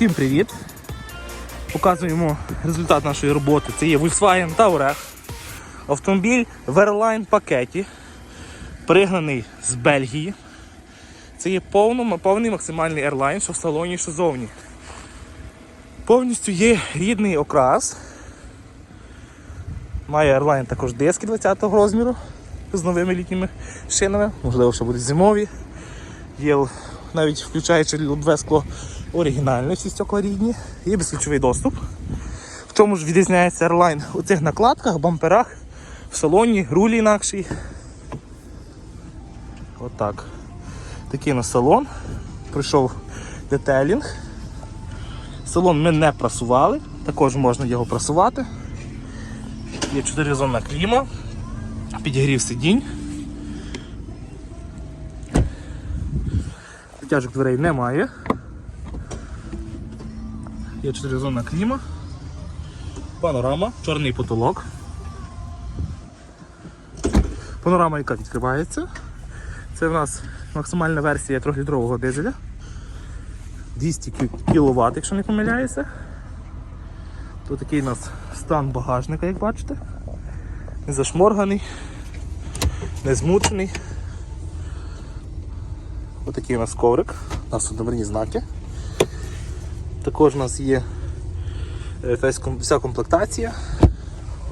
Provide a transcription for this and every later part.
Всім привіт! Показуємо результат нашої роботи. Це є Volkswagen Touareg. Автомобіль в Airline пакеті, пригнаний з Бельгії. Це є повно, повний максимальний Airline, що в салоні, що зовні. Повністю є рідний окрас. Має Airline також диски 20-го розміру з новими літніми шинами, можливо, ще будуть зимові. Є навіть включаючи лобове скло оригінальне, всі стекла рідні, є безключовий доступ. В чому ж відрізняється Airline у цих накладках, бамперах, в салоні, рулі інакший. Отак. Такий у нас салон. Пройшов детелінг. Салон ми не прасували, також можна його прасувати. Є 4-зонна кліма, підігрів сидінь. Витяжок дверей немає. Є 4-зонна кліма. Панорама, чорний потолок. Панорама, яка відкривається. Це в нас максимальна версія 3-літрового дизеля. 200 кВт, якщо не помиляюся. Тут такий у нас стан багажника, як бачите. Не зашморганий, не змучений. Ось такий у нас коврик, у нас тут номерні знаки. Також у нас є е, вся комплектація.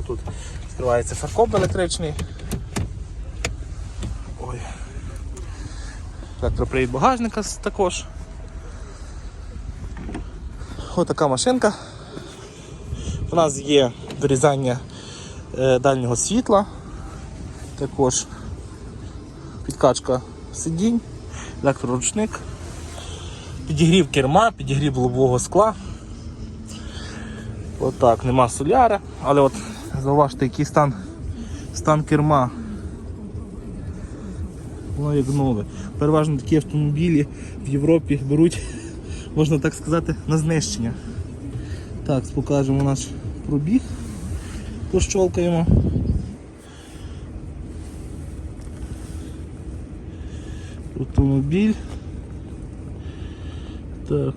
Тут відкривається фаркоп електричний. Ой. Електропривід багажника також. Ось така машинка. У нас є вирізання е, дальнього світла, також підкачка сидінь, електроручник, підігрів керма, підігрів лобового скла. Отак, нема соляри, але от зауважте, який стан, стан керма. Воно як нове. Переважно такі автомобілі в Європі беруть, можна так сказати, на знищення. Так, покажемо наш пробіг. Пощолкаємо. Автомобіль. Так.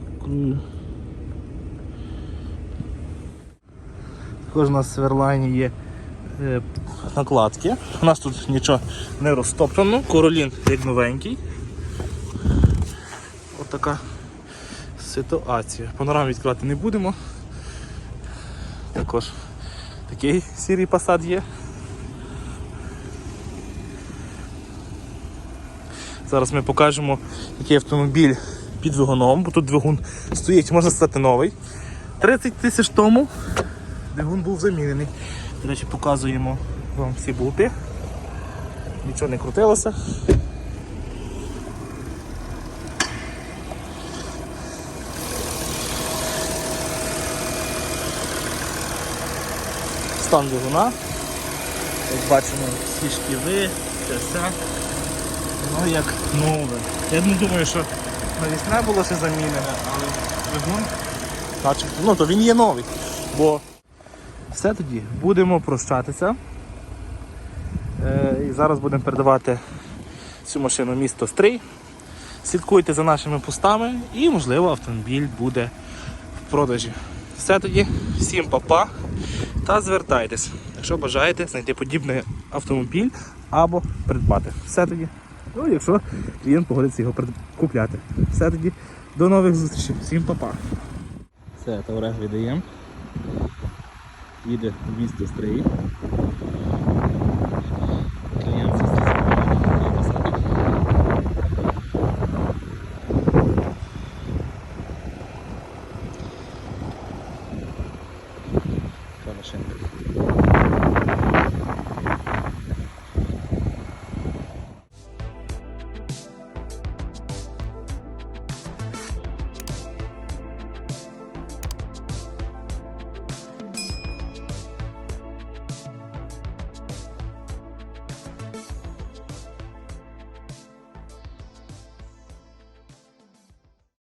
Також у нас в Сверлайні є е, накладки. У нас тут нічого не розтоптано. Королін як новенький. Отака ситуація. Панораму відкривати не будемо. Також такий сірий посад є. Зараз ми покажемо, який автомобіль під двигуном, бо тут двигун стоїть, можна сказати, новий. 30 тисяч тому двигун був замінений. До речі, показуємо вам всі болти. Нічого не крутилося. Стан двигуна. Як бачимо, всі шківи, це все. Воно як нове. Я не думаю, що навісне було ще замінене, але двигун, начебто, ну то він є новий. Бо все тоді будемо прощатися. Е, і зараз будемо передавати цю машину місто Стрий. Слідкуйте за нашими постами і, можливо, автомобіль буде в продажі. Все тоді, всім па-па та звертайтесь, якщо бажаєте знайти подібний автомобіль або придбати. Все тоді. Ну, якщо клієнт погодиться його купляти. Все тоді. До нових зустрічей. Всім па-па. Все, товарег віддаємо. Їде в місто Стрий. Клієнт посадок. Така машинка.